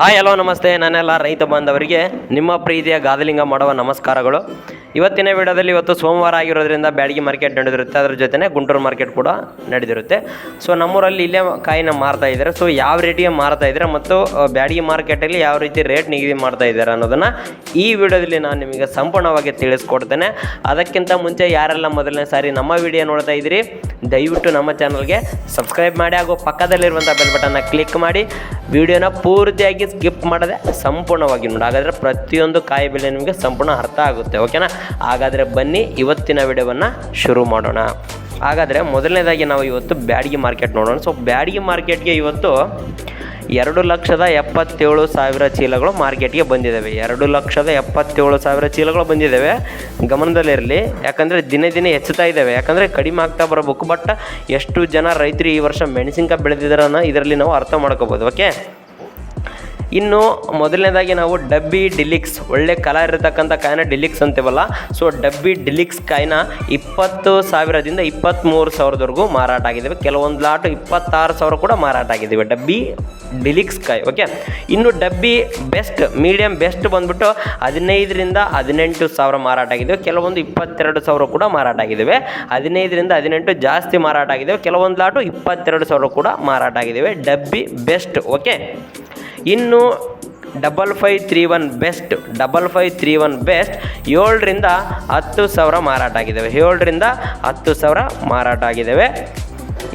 Hi hello ನಮಸ್ತೆ. ನಾನೆಲ್ಲ ರೈತ ಬಾಂಧವರಿಗೆ ನಿಮ್ಮ ಪ್ರೀತಿಯ ಗಾದಲಿಂಗ ಮಾಡುವ ನಮಸ್ಕಾರಗಳು. ಇವತ್ತಿನ ವಿಡಿಯೋದಲ್ಲಿ ಇವತ್ತು ಸೋಮವಾರ ಆಗಿರೋದ್ರಿಂದ ಬ್ಯಾಡಗಿ ಮಾರ್ಕೆಟ್ ನಡೆದಿರುತ್ತೆ. ಅದ್ರ ಜೊತೆನೇ ಗುಂಟೂರು ಮಾರ್ಕೆಟ್ ಕೂಡ ನಡೆದಿರುತ್ತೆ. ಸೊ ನಮ್ಮೂರಲ್ಲಿ ಇಲ್ಲೇ ಕಾಯಿನ ಮಾರ್ತಾ ಇದ್ದಾರೆ. ಸೊ ಯಾವ ರೇಟಿಗೆ ಮಾರ್ತಾ ಇದ್ದಾರೆ ಮತ್ತು ಬ್ಯಾಡಗಿ ಮಾರ್ಕೆಟಲ್ಲಿ ಯಾವ ರೀತಿ ರೇಟ್ ನಿಗದಿ ಮಾಡ್ತಾ ಇದ್ದಾರೆ ಅನ್ನೋದನ್ನು ಈ ವಿಡಿಯೋದಲ್ಲಿ ನಾನು ನಿಮಗೆ ಸಂಪೂರ್ಣವಾಗಿ ತಿಳಿಸ್ಕೊಡ್ತೇನೆ. ಅದಕ್ಕಿಂತ ಮುಂಚೆ ಯಾರೆಲ್ಲ ಮೊದಲನೇ ಸಾರಿ ನಮ್ಮ ವಿಡಿಯೋ ನೋಡ್ತಾ ಇದ್ದೀರಿ, ದಯವಿಟ್ಟು ನಮ್ಮ ಚಾನಲ್ಗೆ ಸಬ್ಸ್ಕ್ರೈಬ್ ಮಾಡಿ ಹಾಗೂ ಪಕ್ಕದಲ್ಲಿರುವಂಥ ಬೆಲ್ ಬಟನ್ನ ಕ್ಲಿಕ್ ಮಾಡಿ. ವಿಡಿಯೋನ ಪೂರ್ತಿಯಾಗಿ ಸ್ಕಿಪ್ ಮಾಡದೆ ಸಂಪೂರ್ಣವಾಗಿ ನೋಡಿ. ಹಾಗಾದರೆ ಪ್ರತಿಯೊಂದು ಕಾಯಿ ಬೆಲೆ ನಿಮಗೆ ಸಂಪೂರ್ಣ ಅರ್ಥ ಆಗುತ್ತೆ ಓಕೆನಾ ಹಾಗಾದರೆ ಬನ್ನಿ, ಇವತ್ತಿನ ವಿಡಿಯೋವನ್ನು ಶುರು ಮಾಡೋಣ. ಹಾಗಾದರೆ ಮೊದಲನೇದಾಗಿ ನಾವು ಇವತ್ತು ಬ್ಯಾಡಗಿ ಮಾರ್ಕೆಟ್ ನೋಡೋಣ. ಸೊ ಬ್ಯಾಡಗಿ ಮಾರ್ಕೆಟ್ಗೆ ಇವತ್ತು ಎರಡು ಲಕ್ಷದ ಎಪ್ಪತ್ತೇಳು ಸಾವಿರ ಚೀಲಗಳು ಮಾರ್ಕೆಟ್ಗೆ ಬಂದಿದ್ದಾವೆ ಎರಡು ಲಕ್ಷದ ಎಪ್ಪತ್ತೇಳು ಸಾವಿರ ಚೀಲಗಳು ಬಂದಿದ್ದಾವೆ ಗಮನದಲ್ಲಿರಲಿ ಯಾಕಂದರೆ ದಿನೇ ದಿನೇ ಹೆಚ್ಚುತ್ತಾ ಇದ್ದಾವೆ ಯಾಕಂದರೆ ಕಡಿಮೆ ಆಗ್ತಾ ಬರಬೇಕು ಬಟ್ ಎಷ್ಟು ಜನ ರೈತರು ಈ ವರ್ಷ ಮೆಣಸಿನ್ಕಾಯಿ ಬೆಳೆದಿದ್ದಾರನ್ನ ಇದರಲ್ಲಿ ನಾವು ಅರ್ಥ ಮಾಡ್ಕೋಬೋದು ಓಕೆ ಇನ್ನು ಮೊದಲನೇದಾಗಿ ನಾವು ಡಬ್ಬಿ ಡಿಲಿಕ್ಸ್, ಒಳ್ಳೆ ಕಲರ್ ಇರತಕ್ಕಂಥ ಕಾಯಿನ ಡಿಲಿಕ್ಸ್ ಅಂತೀವಲ್ಲ ಸೊ ಡಬ್ಬಿ ಡಿಲಿಕ್ಸ್ ಕಾಯಿನ ಇಪ್ಪತ್ತು ಸಾವಿರದಿಂದ ಇಪ್ಪತ್ತ್ಮೂರು ಸಾವಿರದವರೆಗೂ ಮಾರಾಟ ಆಗಿದ್ದಾವೆ ಕೆಲವೊಂದು ಲಾಟು ಇಪ್ಪತ್ತಾರು ಸಾವಿರ ಕೂಡ ಮಾರಾಟ ಆಗಿದ್ದಾವೆ ಡಬ್ಬಿ ಡಿಲಿಕ್ಸ್ ಕಾಯಿ ಓಕೆ ಇನ್ನು ಡಬ್ಬಿ ಬೆಸ್ಟ್ ಮೀಡಿಯಮ್ ಬೆಸ್ಟ್ ಬಂದ್ಬಿಟ್ಟು ಹದಿನೈದರಿಂದ ಹದಿನೆಂಟು ಸಾವಿರ ಮಾರಾಟ ಆಗಿದ್ದಾವೆ ಕೆಲವೊಂದು ಇಪ್ಪತ್ತೆರಡು ಸಾವಿರ ಕೂಡ ಮಾರಾಟ ಆಗಿದ್ದಾವೆ ಹದಿನೈದರಿಂದ ಹದಿನೆಂಟು ಜಾಸ್ತಿ ಮಾರಾಟ ಆಗಿದ್ದಾವೆ ಕೆಲವೊಂದು ಲಾಟು ಇಪ್ಪತ್ತೆರಡು ಸಾವಿರ ಕೂಡ ಮಾರಾಟ ಆಗಿದ್ದಾವೆ ಡಬ್ಬಿ ಬೆಸ್ಟ್ ಓಕೆ ಇನ್ನು double five three one best double five three one best ಏಳರಿಂದ ಹತ್ತು ಸಾವಿರ ಮಾರಾಟ ಆಗಿದ್ದಾವೆ. ಏಳರಿಂದ ಹತ್ತು ಸಾವಿರ ಮಾರಾಟ ಆಗಿದ್ದಾವೆ.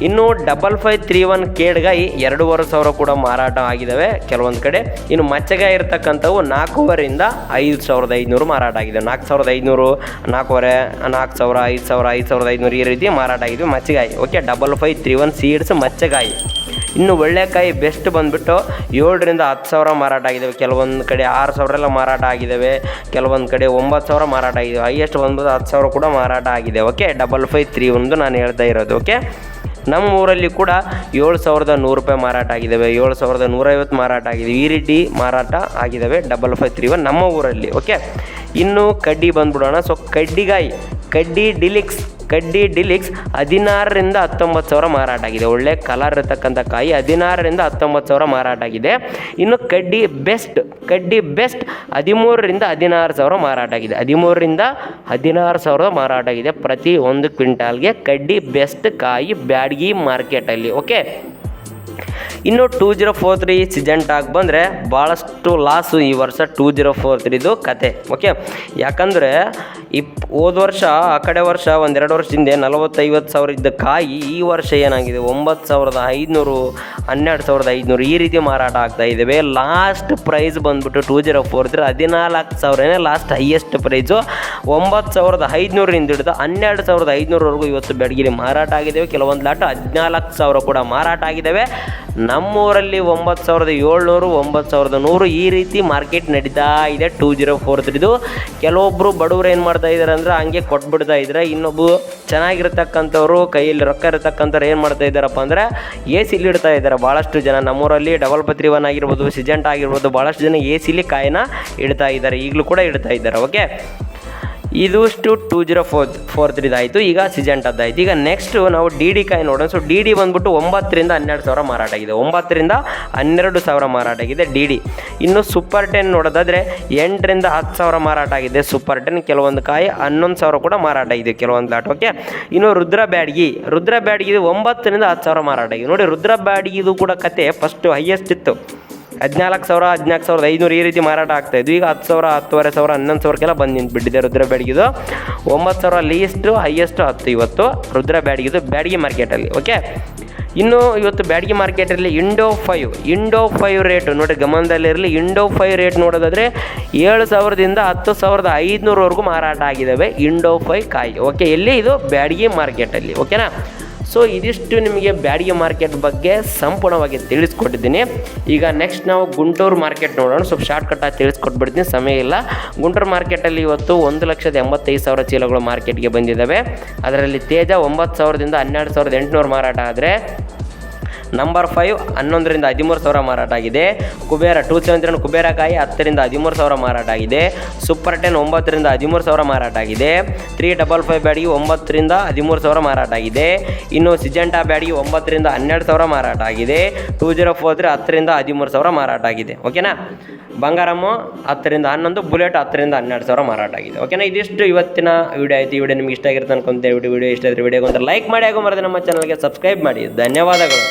ಇನ್ನು ಡಬಲ್ ಫೈವ್ ತ್ರೀ ಒನ್ ಕೇಡ್ಗಾಯಿ ಎರಡೂವರೆ ಸಾವಿರ ಕೂಡ ಮಾರಾಟ ಆಗಿದ್ದಾವೆ ಕೆಲವೊಂದು ಕಡೆ. ಇನ್ನು ಮಚ್ಚಗಾಯಿ ಇರ್ತಕ್ಕಂಥವು ನಾಲ್ಕೂವರೆಯಿಂದ ಐದು ಸಾವಿರದ ಐದುನೂರು ಮಾರಾಟ ಆಗಿದೆ. ನಾಲ್ಕು ಸಾವಿರದ ಐದುನೂರು, ನಾಲ್ಕೂವರೆ, ನಾಲ್ಕು ಸಾವಿರ, ಐದು ಸಾವಿರ, ಐದು ಸಾವಿರದ ಐದುನೂರು ಈ ರೀತಿ ಮಾರಾಟ ಆಗಿದ್ವಿ ಮಚ್ಚಗಾಯಿ. Okay double five three one seeds ಮಚ್ಚಗಾಯಿ. ಇನ್ನು ಒಳ್ಳೆಕಾಯಿ ಬೆಸ್ಟ್ ಬಂದುಬಿಟ್ಟು ಏಳರಿಂದ ಹತ್ತು ಸಾವಿರ ಮಾರಾಟ ಆಗಿದ್ದಾವೆ ಕೆಲವೊಂದು ಕಡೆ ಆರು ಸಾವಿರ ಎಲ್ಲ ಮಾರಾಟ ಆಗಿದ್ದಾವೆ ಕೆಲವೊಂದು ಕಡೆ ಒಂಬತ್ತು ಸಾವಿರ ಮಾರಾಟ ಆಗಿದೆ ಹೈಯೆಸ್ಟ್ ಬಂದ್ಬಿಟ್ಟು ಹತ್ತು ಸಾವಿರ ಕೂಡ ಮಾರಾಟ ಆಗಿದೆ ಓಕೆ ಡಬಲ್ ಫೈವ್ ತ್ರೀ ಒಂದು ನಾನು ಹೇಳ್ತಾ ಇರೋದು. ಓಕೆ ನಮ್ಮ ಊರಲ್ಲಿ ಕೂಡ ಏಳು ಸಾವಿರದ ನೂರು ರೂಪಾಯಿ ಮಾರಾಟ ಆಗಿದ್ದಾವೆ ಏಳು ಸಾವಿರದ ನೂರೈವತ್ತು ಮಾರಾಟ ಆಗಿದೆ ಈ ರೀತಿ ಮಾರಾಟ ಆಗಿದ್ದಾವೆ ಡಬಲ್ ಫೈವ್ ತ್ರೀ ಒನ್ ನಮ್ಮ ಊರಲ್ಲಿ. ಓಕೆ ಇನ್ನು ಕಡ್ಡಿ ಬಂದ್ಬಿಡೋಣ. ಸೊ ಕಡ್ಡಿಗಾಯಿ, ಕಡ್ಡಿ ಡಿಲಿಕ್ಸ್ ಕಡ್ಡಿ ಡಿಲಿಕ್ಸ್ ಹದಿನಾರರಿಂದ ಹತ್ತೊಂಬತ್ತು ಸಾವಿರ ಮಾರಾಟ ಆಗಿದೆ. ಒಳ್ಳೆ ಕಲರ್ ಇರತಕ್ಕಂಥ ಕಾಯಿ ಹದಿನಾರರಿಂದ ಹತ್ತೊಂಬತ್ತು ಸಾವಿರ ಮಾರಾಟ ಆಗಿದೆ. ಇನ್ನು ಕಡ್ಡಿ ಬೆಸ್ಟ್ ಕಡ್ಡಿ ಬೆಸ್ಟ್ ಹದಿಮೂರರಿಂದ ಹದಿನಾರು ಸಾವಿರ ಮಾರಾಟ ಆಗಿದೆ. ಹದಿಮೂರರಿಂದ ಹದಿನಾರು ಸಾವಿರ ಮಾರಾಟ ಆಗಿದೆ ಪ್ರತಿ ಒಂದು ಕ್ವಿಂಟಾಲ್ಗೆ. ಕಡ್ಡಿ ಬೆಸ್ಟ್ ಕಾಯಿ ಬ್ಯಾಡಗಿ ಮಾರ್ಕೆಟಲ್ಲಿ, ಓಕೆ? ಇನ್ನು ಟೂ ಜೀರೋ ಫೋರ್ ತ್ರೀ ಸಿಜೆಂಟಾಗಿ ಬಂದರೆ ಭಾಳಷ್ಟು ಲಾಸು ಈ ವರ್ಷ ಟೂ ಜೀರೋ ಫೋರ್ ತ್ರೀದು ಕತೆ ಓಕೆ ಯಾಕಂದರೆ ಇಪ್, ಹೋದ ವರ್ಷ, ಆ ಕಡೆ ವರ್ಷ ಒಂದೆರಡು ವರ್ಷ ಹಿಂದೆ ನಲವತ್ತೈವತ್ತು ಸಾವಿರ ಇದ್ದ ಕಾಯಿ ಈ ವರ್ಷ ಏನಾಗಿದೆ? ಒಂಬತ್ತು ಸಾವಿರದ ಐದುನೂರು, ಹನ್ನೆರಡು ಸಾವಿರದ ಐದುನೂರು ಈ ರೀತಿ ಮಾರಾಟ ಆಗ್ತಾ ಇದ್ದಾವೆ ಲಾಸ್ಟ್ ಪ್ರೈಸ್ ಬಂದ್ಬಿಟ್ಟು ಟೂ ಜೀರೋ ಫೋರ್ ತ್ರೀ ಹದಿನಾಲ್ಕು ಸಾವಿರನೇ ಲಾಸ್ಟ್ ಹೈಯೆಸ್ಟ್ ಪ್ರೈಸು ಒಂಬತ್ತು ಸಾವಿರದ ಐದುನೂರಿಂದ ಹಿಡಿದು ಹನ್ನೆರಡು ಸಾವಿರದ ಐದುನೂರವರೆಗೂ ಇವತ್ತು ಬೆಡಗಿಲಿ ಮಾರಾಟ ಆಗಿದ್ದಾವೆ ಕೆಲವೊಂದು ಲಾಟು ಹದಿನಾಲ್ಕು ಸಾವಿರ ಕೂಡ ಮಾರಾಟ ಆಗಿದ್ದಾವೆ ನಮ್ಮೂರಲ್ಲಿ ಒಂಬತ್ತು ಸಾವಿರದ ಏಳ್ನೂರು, ಒಂಬತ್ತು ಸಾವಿರದ ನೂರು ಈ ರೀತಿ ಮಾರ್ಕೆಟ್ ನಡೀತಾ ಇದೆ ಟೂ ಜೀರೋ ಫೋರ್ ತ್ರೀದು. ಕೆಲವೊಬ್ಬರು ಬಡವರು ಏನು ಮಾಡ್ತಾ ಇದ್ದಾರೆ ಅಂದರೆ ಹಂಗೆ ಕೊಟ್ಬಿಡ್ತಾ ಇದ್ದಾರೆ ಇನ್ನೊಬ್ಬರು ಚೆನ್ನಾಗಿರ್ತಕ್ಕಂಥವ್ರು ಕೈಯಲ್ಲಿ ರೊಕ್ಕ ಇರತಕ್ಕಂಥವ್ರು ಏನು ಮಾಡ್ತಾ ಇದ್ದಾರಪ್ಪ ಅಂದರೆ ಎ ಸಿಲಿ ಇಡ್ತಾ ಇದ್ದಾರೆ. ಭಾಳಷ್ಟು ಜನ ನಮ್ಮೂರಲ್ಲಿ ಡಬಲ್ ಪತ್ರಿ ಒನ್ ಆಗಿರ್ಬೋದು ಸಿಜೆಂಟ್ ಆಗಿರ್ಬೋದು ಭಾಳಷ್ಟು ಜನ ಎ ಸಿಲಿ ಕಾಯಿನ ಇಡ್ತಾ ಇದ್ದಾರೆ. ಈಗಲೂ ಕೂಡ ಇಡ್ತಾ ಇದ್ದಾರೆ ಓಕೆ ಇದುಷ್ಟು ಟೂ ಜೀರೋ ಫೋರ್ ಫೋರ್ ತ್ರೀದಾಯಿತು ಈಗ ಸಿಜೆಂಟದ್ದಾಯಿತು ಈಗ ನೆಕ್ಸ್ಟು ನಾವು ಡಿ ಡಿ ಕಾಯಿ ನೋಡೋಣ. ಸೊ ಡಿ ಡಿ ಬಂದ್ಬಿಟ್ಟು ಒಂಬತ್ತರಿಂದ ಹನ್ನೆರಡು ಸಾವಿರ ಮಾರಾಟ ಆಗಿದೆ. ಒಂಬತ್ತರಿಂದ ಹನ್ನೆರಡು ಸಾವಿರ ಮಾರಾಟ ಆಗಿದೆ ಡಿ ಡಿ ಇನ್ನು ಸೂಪರ್ ಟೆನ್ ನೋಡೋದಾದರೆ ಎಂಟರಿಂದ ಹತ್ತು ಸಾವಿರ ಮಾರಾಟ ಆಗಿದೆ ಸೂಪರ್ ಟೆನ್ ಕೆಲವೊಂದು ಕಾಯಿ ಹನ್ನೊಂದು ಸಾವಿರ ಕೂಡ ಮಾರಾಟ ಆಗಿದೆ ಕೆಲವೊಂದು ಲಾಟ್ ಓಕೆ ಇನ್ನು ರುದ್ರ ಬ್ಯಾಡ್ಗಿ. ರುದ್ರ ಬ್ಯಾಡ್ಗಿ ಒಂಬತ್ತರಿಂದ ಹತ್ತು ಸಾವಿರ ಮಾರಾಟ ಆಗಿದೆ. ನೋಡಿ, ರುದ್ರ ಬ್ಯಾಡ್ಗಿದು ಕೂಡ ಕತೆ ಫಸ್ಟು ಹೈಯೆಸ್ಟ್ ಇತ್ತು. ಹದಿನಾಲ್ಕು ಸಾವಿರ, ಹದಿನಾಲ್ಕು ಸಾವಿರದ ಐನೂರು ಈ ರೀತಿ ಮಾರಾಟ ಆಗ್ತಾ ಇದ್ವು. ಈಗ ಹತ್ತು ಸಾವಿರ, ಹತ್ತುವರೆ ಸಾವಿರ, ಹನ್ನೊಂದು ಸಾವಿರಕ್ಕೆಲ್ಲ ಬಂದು ನಿಂತು ಬಿಟ್ಟಿದೆ ರುದ್ರ ಬ್ಯಾಡಗಿದು ಒಂಬತ್ತು ಸಾವಿರ ಲೀಸ್ಟು ಹೈಯೆಸ್ಟ್ ಹತ್ತು ಇವತ್ತು. ರುದ್ರ ಬ್ಯಾಡಗಿದು ಬ್ಯಾಡಗಿ ಮಾರ್ಕೆಟಲ್ಲಿ ಓಕೆ ಇನ್ನು ಇವತ್ತು ಬ್ಯಾಡಗಿ ಮಾರ್ಕೆಟಲ್ಲಿ Indo five Indo five rate ನೋಡಿ ಗಮನದಲ್ಲಿರಲಿ ಇಂಡೋ ಫೈವ್ ರೇಟ್ ನೋಡೋದಾದರೆ ಏಳು ಸಾವಿರದಿಂದ ಹತ್ತು ಸಾವಿರದ ಐದುನೂರವರೆಗೂ ಮಾರಾಟ ಆಗಿದ್ದಾವೆ ಇಂಡೋ ಫೈವ್ ಕಾಯಿ ಓಕೆ ಎಲ್ಲಿ ಇದು ಬ್ಯಾಡಗಿ ಮಾರ್ಕೆಟಲ್ಲಿ ಓಕೆನಾ ಸೊ ಇದಿಷ್ಟು ನಿಮಗೆ ಬ್ಯಾಡಿಗೆ ಮಾರ್ಕೆಟ್ ಬಗ್ಗೆ ಸಂಪೂರ್ಣವಾಗಿ ತಿಳಿಸ್ಕೊಟ್ಟಿದ್ದೀನಿ. ಈಗ ನೆಕ್ಸ್ಟ್ ನಾವು ಗುಂಟೂರು ಮಾರ್ಕೆಟ್ ನೋಡೋಣ. ಸ್ವಲ್ಪ ಶಾರ್ಟ್ಕಟ್ಟಾಗಿ ತಿಳಿಸ್ಕೊಟ್ಬಿಡ್ತೀನಿ. ಸಮಯ ಇಲ್ಲ. ಗುಂಟೂರು ಮಾರ್ಕೆಟಲ್ಲಿ ಇವತ್ತು ಒಂದು ಲಕ್ಷದ ಎಂಬತ್ತೈದು ಸಾವಿರ ಚೀಲಗಳು ಮಾರ್ಕೆಟ್ಗೆ ಬಂದಿದ್ದಾವೆ ಅದರಲ್ಲಿ ತೇಜ ಒಂಬತ್ತು ಸಾವಿರದಿಂದ ಹನ್ನೆರಡು ಸಾವಿರದ ಎಂಟುನೂರು ಮಾರಾಟ ಆದರೆ ನಂಬರ್ ಫೈವ್ ಹನ್ನೊಂದರಿಂದ ಹದಿಮೂರು ಸಾವಿರ ಮಾರಾಟ ಆಗಿದೆ. ಕುಬೇರ ಟೂ ಕುಬೇರ ಕಾಯಿ ಹತ್ತರಿಂದ ಹದಿಮೂರು ಸಾವಿರ ಮಾರಾಟ ಆಗಿದೆ. ಸೂಪರ್ ಟೆನ್ ಒಂಬತ್ತರಿಂದ ಹದಿಮೂರು ಸಾವಿರ ಮಾರಾಟ ಆಗಿದೆ. ತ್ರೀ ಡಬಲ್ ಫೈವ್ ಬ್ಯಾಡಿಗೆ ಒಂಬತ್ತರಿಂದ ಹದಿಮೂರು ಸಾವಿರ ಮಾರಾಟ ಆಗಿದೆ. ಇನ್ನು ಸಿಜೆಂಟಾ ಬ್ಯಾಡಿಗೆ ಒಂಬತ್ತರಿಂದ ಹನ್ನೆರಡು ಸಾವಿರ ಮಾರಾಟ ಆಗಿದೆ. ಟೂ ಜೀರೋ ಫೋರ್ ತ್ರೀ ಹತ್ತರಿಂದ ಹದಿಮೂರು ಸಾವಿರ ಮಾರಾಟ ಆಗಿದೆ. ಓಕೆನಾ? ಬಂಗಾರಮ್ಮು ಹತ್ತರಿಂದ ಹನ್ನೊಂದು, ಬುಲೆಟ್ ಹತ್ತರಿಂದ ಹನ್ನೆರಡು ಸಾವಿರ ಮಾರಾಟ ಆಗಿದೆ. ಓಕೆನಾ? ಇದಿಷ್ಟು ಇವತ್ತಿನ ವಿಡಿಯೋ ಆಯಿತು. ವಿಡಿಯೋ ನಿಮ್ಗೆ ಇಷ್ಟ ಆಗಿರುತ್ತೆ ಅನ್ಕೊಂತ ವಿಡಿಯೋ ವಿಡಿಯೋ ಇಷ್ಟ ಆದರೆ ವಿಡಿಯೋಗೆ ಒಂದು ಲೈಕ್ ಮಾಡಿ ಹಾಗೂ ಮರದೆ ನಮ್ಮ ಚಾನಲ್ಗೆ ಸಬ್ಸ್ಕ್ರೈಬ್ ಮಾಡಿ. ಧನ್ಯವಾದಗಳು.